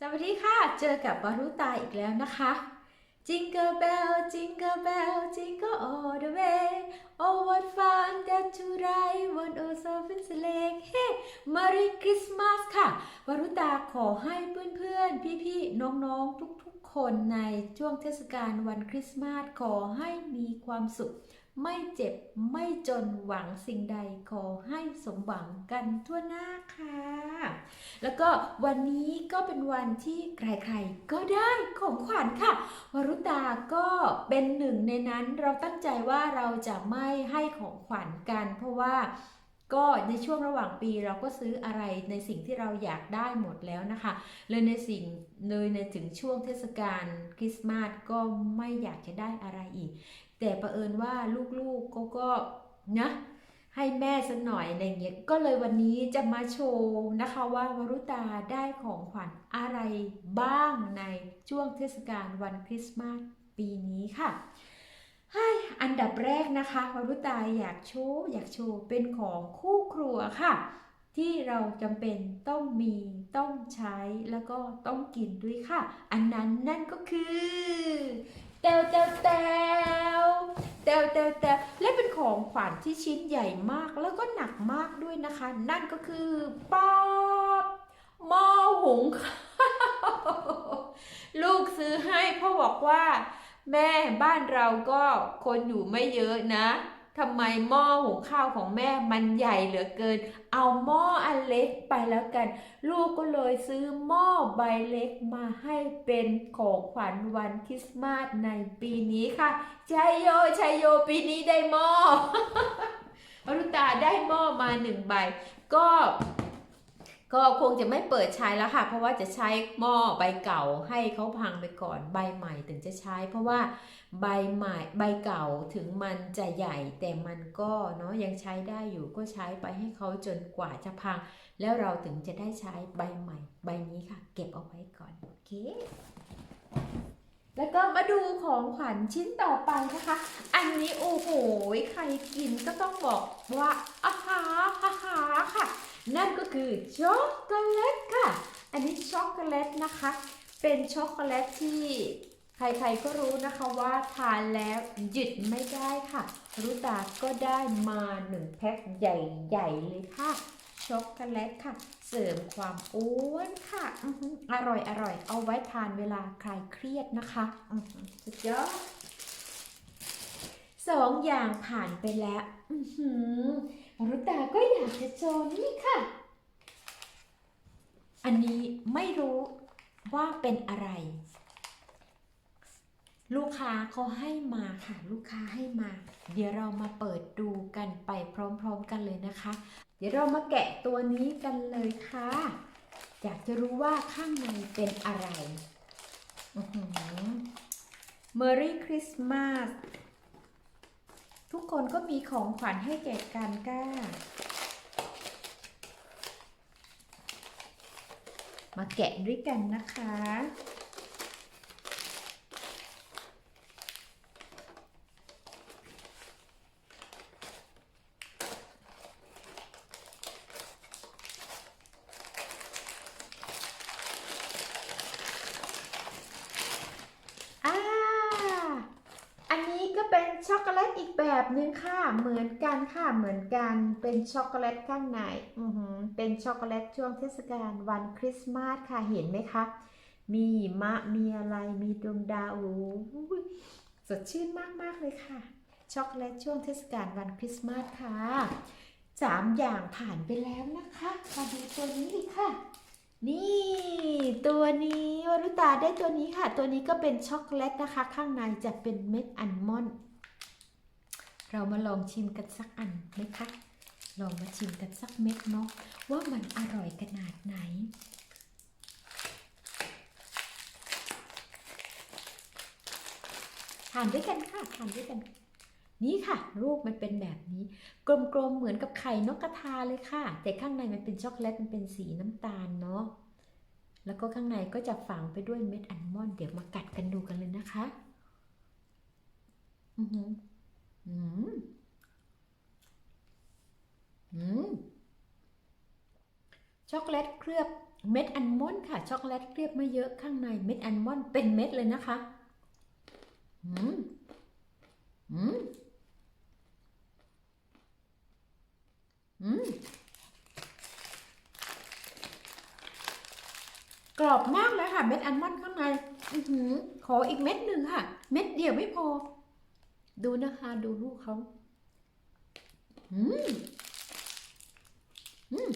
สวัสดีค่ะ เจอกับบารุตาอีกแล้วนะคะ Jingle bell jingle bell jingle all the way Oh what fun that to ride one oh so fun sleigh Hey Merry Christmas ค่ะวารุตาขอให้เพื่อนๆ พี่ๆ น้องๆ ทุกๆ คนในช่วงเทศกาลวันคริสต์มาสขอให้มีความสุข ไม่เจ็บไม่จนหวังสิ่งใดขอให้สมหวังกันทั่วหน้าค่ะ แล้วก็วันนี้ก็เป็นวันที่ใครๆก็ได้ของขวัญค่ะ วรุตาก็เป็นหนึ่งในนั้นเราตั้งใจว่าเราจะไม่ให้ของขวัญกัน เพราะว่าก็ในช่วงระหว่างปีเราก็ซื้ออะไรในสิ่งที่เราอยากได้หมดแล้วนะคะ เลยในสิ่งเลยในถึงช่วงเทศกาลคริสต์มาสก็ไม่อยากจะได้อะไรอีก แต่ประเอิญว่าลูกๆก็ก็นะให้แม่สักหน่อยอะไรเงี้ยก็เลยวันนี้จะมาโชว์นะคะว่าวรุตาได้ของขวัญอะไรบ้างในช่วงเทศกาลวันคริสต์มาสปีนี้ค่ะให้อันดับแรกนะคะวรุตาอยากโชว์อยากโชว์เป็นของคู่ครัวค่ะ ที่เราจำเป็นต้องมีต้องใช้แล้วก็ต้องกินด้วยค่ะ อันนั้นนั่นก็คือ ตวเตวเตวเตวเตวเตวและเป็นของขวัญที่ชิ้นใหญ่มากแล้วก็หนักมากด้วยนะคะ นั่นก็คือป๊อบหม้อหุงข้าวลูกซื้อให้เพราะบอกว่า แม่บ้านเราก็คนอยู่ไม่เยอะนะ ทำไมหม้อหุงข้าวของแม่มันใหญ่เหลือเกิน เอาหม้ออันเล็กไปแล้วกัน ลูกก็เลยซื้อหม้อใบเล็กมาให้เป็นของขวัญวันคริสต์มาสในปีนี้ค่ะชัยโยชัยโยปีนี้ได้หม้อรุตาได้หม้อมาหนึ่งใบ ก็ ก็คงจะไม่เปิดใช้แล้วค่ะ เพราะว่าจะใช้หม้อใบเก่าให้เขาพังไปก่อนใบใหม่ถึงจะใช้ เพราะว่าใบใหม่ใบเก่าถึงมันจะใหญ่ แต่มันก็เนาะยังใช้ได้อยู่ก็ใช้ไปให้เขาจนกว่าจะพัง แล้วเราถึงจะได้ใช้ใบใหม่ ใบนี้ค่ะ เก็บเอาไว้ก่อนโอเคแล้วก็มาดูของขวัญชิ้นต่อไปนะคะ อันนี้โอ้โห ใครกินก็ต้องบอกว่าอาหาอาหาค่ะ นั่นก็คือช็อกโกแลตค่ะ อันนี้ช็อกโกแลตนะคะ เป็นช็อกโกแลตที่ใครๆก็รู้นะคะว่าทานแล้วหยุดไม่ได้ค่ะ รุตาก็ได้มาหนึ่งแพ็คใหญ่ๆเลยค่ะ ช็อกโกแลตค่ะ เสริมความอ้วนค่ะออร่อยอร่อยเอาไว้ทานเวลาคลายเครียดนะคะสุดยอด สองอย่างผ่านไปแล้วหือรุตาก็อยากจะโชว์นี่ค่ะ อันนี้ไม่รู้ว่าเป็นอะไร ลูกค้าเขาให้มาค่ะ ลูกค้าให้มา เดี๋ยวเรามาเปิดดูกันไปพร้อมๆกันเลยนะคะ เดี๋ยวเรามาแกะตัวนี้กันเลยค่ะ อยากจะรู้ว่าข้างในเป็นอะไรอื้อหือ Merry Christmas ทุก คนก็มีของขวัญให้แก่กันก้า มาแกะด้วยกันนะคะ อ่า อันนี้ก็ เป็นช็อกโกแลตอีกแบบหนึ่งค่ะ เหมือนกันค่ะ เหมือนกัน เป็นช็อกโกแลตข้างใน อือหือ เป็นช็อกโกแลตช่วงเทศกาลวันคริสต์มาสค่ะ เห็นไหมคะ มีหิมะ มีอะไร มีดวงดาวโอ้สดชื่นมาก ๆ เลยค่ะ ช็อกโกแลตช่วงเทศกาลวันคริสต์มาสค่ะสามอย่างผ่านไปแล้วนะคะ มาดูตัวนี้เลยค่ะ นี่ตัวนี้วรุตาได้ตัวนี้ค่ะ ตัวนี้ก็เป็นช็อกโกแลตนะคะ ข้างในจะเป็นเม็ดอัลมอนด์เรามาลองชิมกันสักอันไหมคะลองมาชิมกันสักเม็ดเนาะว่ามันอร่อยขนาดไหน ทานด้วยกันค่ะ ทานด้วยกัน นี่ค่ะรูปมันเป็นแบบนี้ กลมๆเหมือนกับไข่นกกระทาเลยค่ะ แต่ข้างในมันเป็นช็อกโกแลตมันเป็นสีน้ำตาลเนาะแล้วก็ข้างในก็จะฝังไปด้วยเม็ดอัลมอนด์เดี๋ยวมากัดกันดูกันเลยนะคะ อือหืออืมอืมช็อกโกแลตเคลือบเม็ดอัลมอนด์ค่ะช็อกโกแลตเคลือบไม่เยอะข้างในเม็ดอัลมอนด์เป็นเม็ดเลยนะคะ อืมอืม อืม กรอบมากเลยค่ะ เม็ดอัลมอนด์ข้างในอขออีกเม็ดหนึ่งค่ะ เม็ดเดียวไม่พอ ดูนะคะ ดูลูกเขาอืมอืม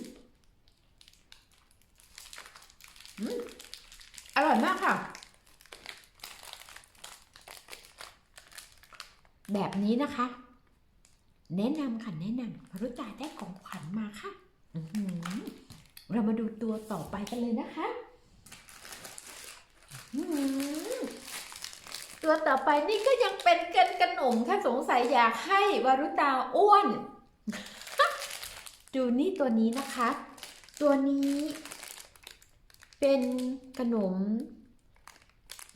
อืมอร่อยมากค่ะ แบบนี้นะคะ แนะนำค่ะแนะนำพรุตาได้ของขวัญมาค่ะเรามาดูตัวต่อไปกันเลยนะคะตัวต่อไปนี่ก็ยังเป็นกันขนมค่ะสงสัยอยากให้วารุตาอ้วน ดูนี่ตัวนี้นะคะ ตัวนี้ เป็นขนม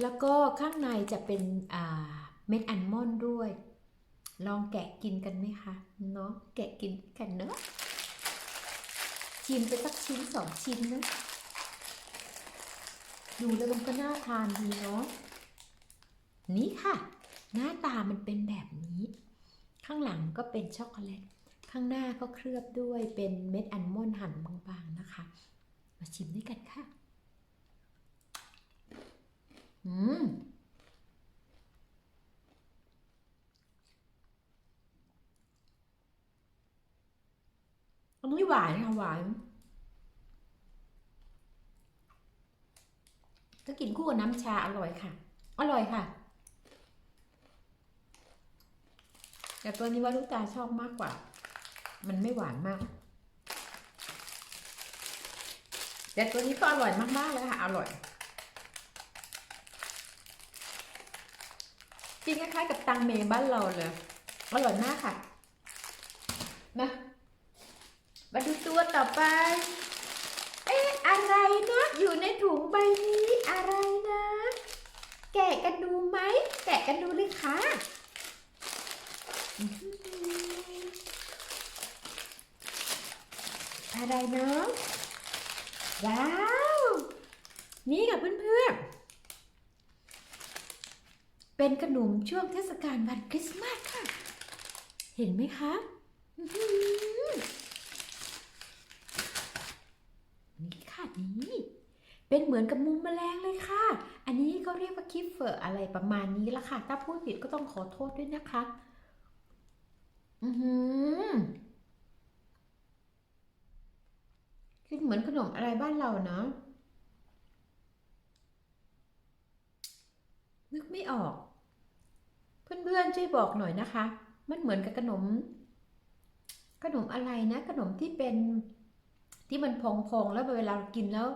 แล้วก็ข้างในจะเป็นเม็ดอัลมอนด์ด้วย ลองแกะกินกันไหมคะเนาะแกะกินกันเนาะชิมไปสักชิ้นสองชิ้นนะดูแล้วมันก็น่าทานดีเนาะนี่ค่ะ หน้าตามันเป็นแบบนี้ ข้างหลังก็เป็นช็อกโกแลตข้างหน้าก็เคลือบด้วยเป็นเม็ดอัลมอนด์หั่นบางๆนะคะ มาชิมด้วยกันค่ะ อืม อันนี้หวานค่ะหวานถ้ากินคู่กับน้ำชาอร่อยค่ะ อร่อยค่ะ แต่ตัวนี้ว่าลูกตาชอบมากกว่า มันไม่หวานมาก แต่ตัวนี้ก็อร่อยมากๆเลยค่ะ อร่อย กินคล้ายๆกับตังเมบ้านเราเลย อร่อยมากค่ะมา มาดูตัวต่อไป เอ๊ะ อะไรนะ อยู่ในถุงใบนี้อะไรนะ แกะกันดูไหม แกะกันดูเลยค่ะอะไรเนาะว้าว นี่ค่ะเพื่อนๆ เป็นขนมช่วงเทศกาลวันคริสต์มาสค่ะ เห็นไหมคะอื้อหือ นี่ค่ะนี่เป็นเหมือนกับมุมแมลงเลยค่ะ อันนี้ก็เรียกว่าคิฟเฟอร์อะไรประมาณนี้ละค่ะ ถ้าพูดผิดก็ต้องขอโทษด้วยนะคะ อือหือคิดเหมือนขนมอะไรบ้านเราเนาะนึกไม่ออก เพื่อนๆช่วยบอกหน่อยนะคะ มันเหมือนกับขนม ขนมอะไรนะ ขนมที่เป็น ที่มันพองๆแล้วเวลาเรากินแล้ว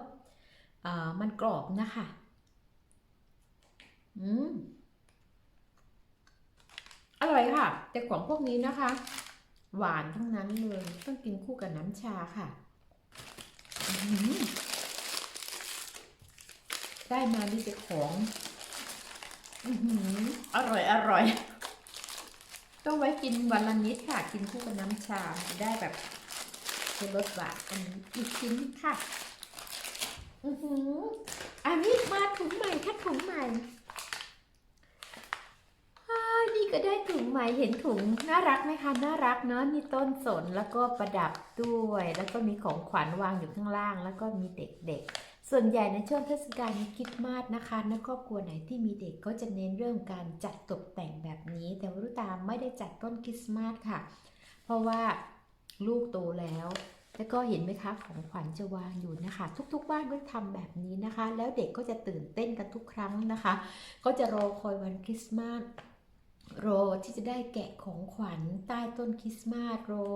มันกรอบนะคะอืมอร่อยค่ะ แต่ของพวกนี้นะคะ หวานทั้งนั้นเลย ต้องกินคู่กับน้ำชาค่ะอื้อหือได้มาดีแต่ของอือหืออร่อยอร่อยต้องไว้กินวันละนิดค่ะ กินคู่กับน้ำชาได้แบบ เป็นรสหวานอันนี้อีกชิ้นค่ะ อือหืออันนี้มาถุงใหม่ค่ะถุงใหม่นี่ก็ได้ถุงใหม่เห็นถุงน่ารักไหมคะน่ารักเนาะนี่ต้นสนแล้วก็ประดับด้วย แล้วก็มีของขวัญวางอยู่ข้างล่าง แล้วก็มีเด็กๆ ส่วนใหญ่ในช่วงเทศกาลคริดมาสนะคะในครอบครัวไหนที่มีเด็กก็จะเน้นเรื่องการจัดตกแต่งแบบนี้ แต่วารุตามไม่ได้จัดต้นคริสต์มาสค่ะ เพราะว่า ลูกโตแล้ว แล้วก็เห็นไหมคะของขวัญจะวางอยู่นะคะ ทุกๆบ้านก็ทำแบบนี้นะคะ แล้วเด็กก็จะตื่นเต้นกันทุกครั้งนะคะ ก็จะรอคอยวันคริสต์มาสรอที่จะได้แกะของขวัญใต้ต้นคริสต์มาสรอ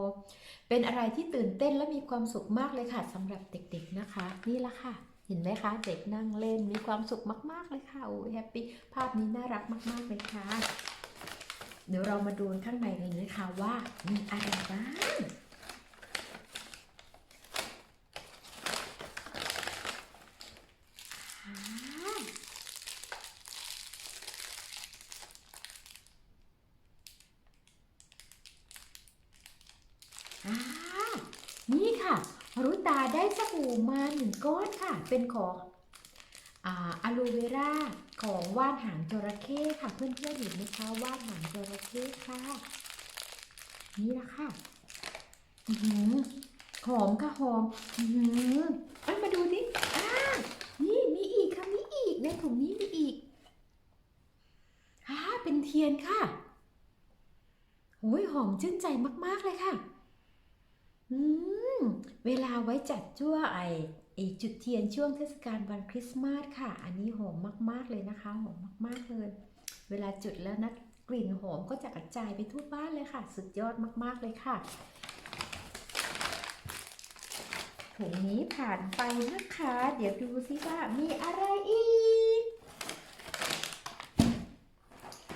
เป็นอะไรที่ตื่นเต้นและมีความสุขมากเลยค่ะสำหรับเด็กๆนะคะ นี่ละค่ะ เห็นไหมคะ เด็กนั่งเล่นมีความสุขมากๆเลยค่ะโอ้แฮปปี้ภาพนี้น่ารักมากๆเลยค่ะ เดี๋ยวเรามาดูข้างในเลยนะคะว่ามีอะไรบ้าง อ่านี่ค่ะ รุตาได้สบู่มาหนึ่ง ก้อนค่ะ เป็นของอะโลเวราของว่านหางจระเข้ค่ะ เพื่อนๆเห็นไหมคะว่านหางจระเข้ค่ะ นี่ละค่ะหือหอมค่ะหอมอื้อหือเอันมาดูดิอ่านี่มีอีกค่ะมีอีกในถุงนี้มีอีกอ่าเป็นเทียนค่ะโอ้ยหอมชื่นใจมากๆเลยค่ะ อืม เวลาไว้จัดจ้วไอ ไอจุดเทียนช่วงเทศกาลวันคริสต์มาสค่ะ อันนี้หอมมากๆเลยนะคะ หอมมากๆเลย เวลาจุดแล้วนะกลิ่นหอมก็จะกระจายไปทั่วบ้านเลยค่ะ สุดยอดมากๆเลยค่ะถุงนี้ผ่านไปนะคะ เดี๋ยวดูซิว่ามีอะไรอีก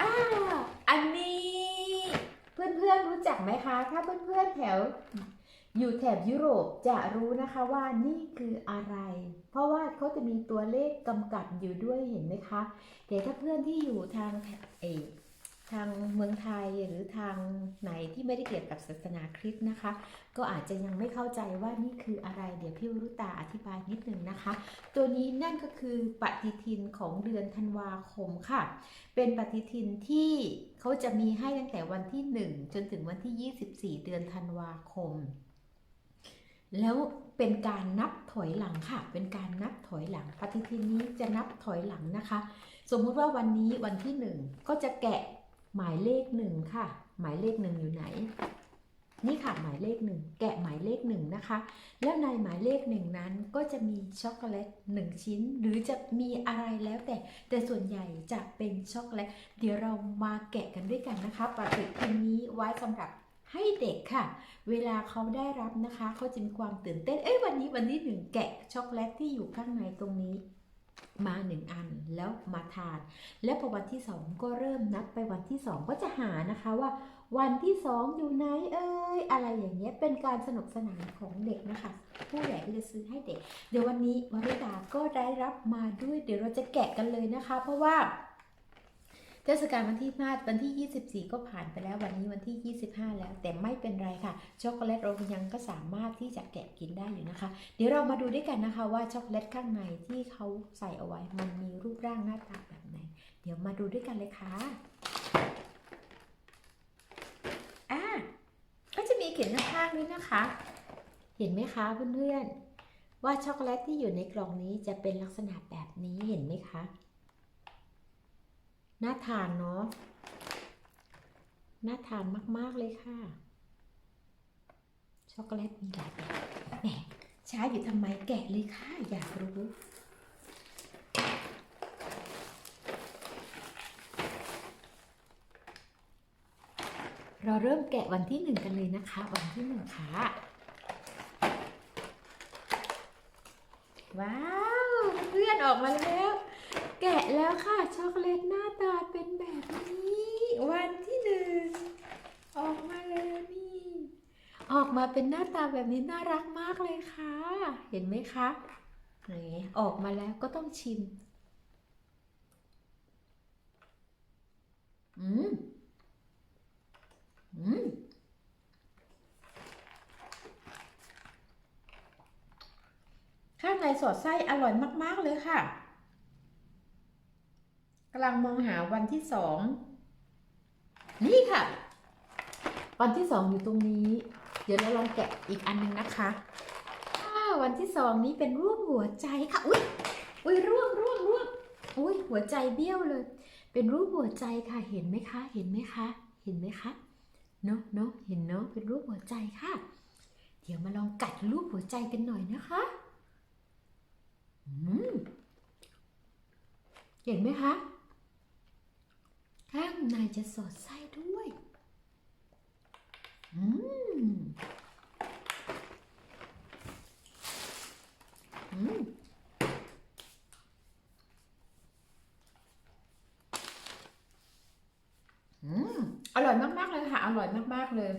อ่าอันนี้เพื่อนๆรู้จักไหมคะ ถ้าเพื่อนๆแถว อยู่แถบยุโรปจะรู้นะคะว่านี่คืออะไร เพราะว่าเขาจะมีตัวเลขกำกับอยู่ด้วยเห็นไหมคะแต่ถ้าเพื่อนที่อยู่ทางเอทางเมืองไทยหรือทางไหนที่ไม่ได้เกี่ยวกับศาสนาคริสต์นะคะ ก็อาจจะยังไม่เข้าใจว่านี่คืออะไร เดี๋ยวพี่วรุตาอธิบายนิดนึงนะคะ ตัวนี้นั่นก็คือปฏิทินของเดือนธันวาคมค่ะ เป็นปฏิทินที่เขาจะมีให้ตั้งแต่วันที่ 1 จนถึงวันที่ 24 เดือนธันวาคม แล้วเป็นการนับถอยหลังค่ะ เป็นการนับถอยหลัง ปฏิทินนี้จะนับถอยหลังนะคะ สมมุติว่าวันนี้วันที่หนึ่งก็จะแกะหมายเลขหนึ่งค่ะ หมายเลขหนึ่งอยู่ไหน นี่ค่ะหมายเลขหนึ่งแกะหมายเลขหนึ่งนะคะ แล้วในหมายเลขหนึ่งนั้นก็จะมีช็อกโกแลตหนึ่งชิ้น หรือจะมีอะไรแล้วแต่ แต่ส่วนใหญ่จะเป็นช็อกโกแลต เดี๋ยวเรามาแกะกันด้วยกันนะคะปฏิทินนี้ไว้สำหรับ ให้เด็กค่ะ เวลาเขาได้รับนะคะเขาจะมีความตื่นเต้น เอ้ยวันนี้วันที่หนึ่งแกะช็อกโกแลตที่อยู่ข้างในตรงนี้มาหนึ่งอันแล้วมาทาน แล้วพอวันที่สองก็เริ่มนับไปวันที่สองก็จะหานะคะว่า วันที่สองอยู่ไหนเอ้ยอะไรอย่างเงี้ยเป็นการสนุกสนานของเด็กนะคะ ผู้ใหญ่ก็จะซื้อให้เด็ก เดี๋ยววันนี้วริดาก็ได้รับมาด้วย เดี๋ยวเราจะแกะกันเลยนะคะ เพราะว่า เทศกาลวันที่ห้าวันที่ 24 ก็ผ่านไปแล้ววันนี้วันที่ 25 แล้ว แต่ไม่เป็นไรค่ะ ช็อกโกแลตเรายังก็สามารถที่จะแกะกินได้อยู่นะคะ เดี๋ยวเรามาดูด้วยกันนะคะว่าช็อกโกแลตข้างในที่เขาใส่เอาไว้ มันมีรูปร่างหน้าตาแบบไหน เดี๋ยวมาดูด้วยกันเลยค่ะอะก็จะมีเขียนข้างๆนี้นะคะ เห็นไหมคะเพื่อนๆว่าช็อกโกแลตที่อยู่ในกล่องนี้จะเป็นลักษณะแบบนี้เห็นไหมคะ น่าทานเนาะ น่าทานมาก ๆ เลยค่ะ ช็อกโกแลตมีหลายแบบแหมช้าอยู่ทำไมแกะเลยค่ะ อยากรู้เราเริ่มแกะวันที่หนึ่งกันเลยนะคะ วันที่หนึ่งค่ะ ว้าว เพื่อนออกมาแล้ว กะแล้วค่ะ ช็อกโกแลตหน้าตาเป็นแบบนี้ วันที่หนึ่งออกมาเลยนี่ ออกมาเป็นหน้าตาแบบนี้น่ารักมากเลยค่ะ เห็นไหมคะนี่ออกมาแล้วก็ต้องชิม อืม อืม ข้างในสอดไส้อร่อยมาก ๆ เลยค่ะำลังมองหาวันที่สองนี่ค่ะ วันที่สองอยู่ตรงนี้ เดี๋ยวเราลองแกะอีกอันหนึงนะคะวันที่สองนี้เป็นรูปหัวใจค่ะ อุ้ยอุ้ยร่วงร่วงร่วงอุ้ยหัวใจเบี้ยวเลย เป็นรูปหัวใจค่ะ เห็นไหมคะ เห็นไหมคะ เห็นไหมคะ เนาะเนาะเห็นเนาะ เป็นรูปหัวใจค่ะ เดี๋ยวมาลองกัดรูปหัวใจกันหน่อยนะคะ อืม เห็นไหมคะ ข้างในจะสอดไส้ด้วย อืม อืม อืม อร่อยมาก ๆ เลยค่ะ อร่อยมาก ๆ เลย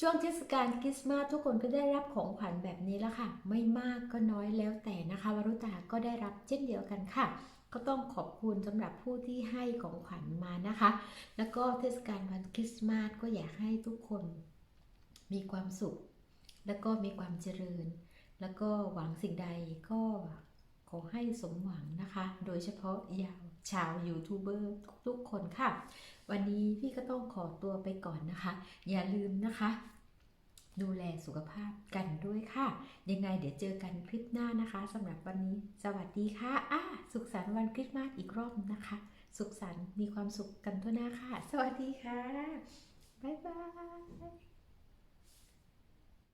ช่วงเทศกาลคริสต์มาสทุกคนก็ได้รับของขวัญแบบนี้แล้วค่ะ ไม่มากก็น้อยแล้วแต่นะคะวรุตาก็ได้รับเช่นเดียวกันค่ะ ก็ต้องขอบคุณสำหรับผู้ที่ให้ของขวัญมานะคะ แล้วก็เทศกาลวันคริสต์มาสก็อยากให้ทุกคนมีความสุข แล้วก็มีความเจริญ แล้วก็หวังสิ่งใดก็ขอให้สมหวังนะคะ โดยเฉพาะยาวชาวยูทูบเบอร์ทุกๆคนค่ะ วันนี้พี่ก็ต้องขอตัวไปก่อนนะคะ อย่าลืมนะคะ ดูแลสุขภาพกันด้วยค่ะ ยังไงเดี๋ยวเจอกันคลิปหน้านะคะสำหรับวันนี้ สวัสดีค่ะอะสุขสันต์วันคริสต์มาสอีกรอบนะคะ สุขสันต์มีความสุขกันทั่วหน้าค่ะ สวัสดีค่ะ บ๊ายบาย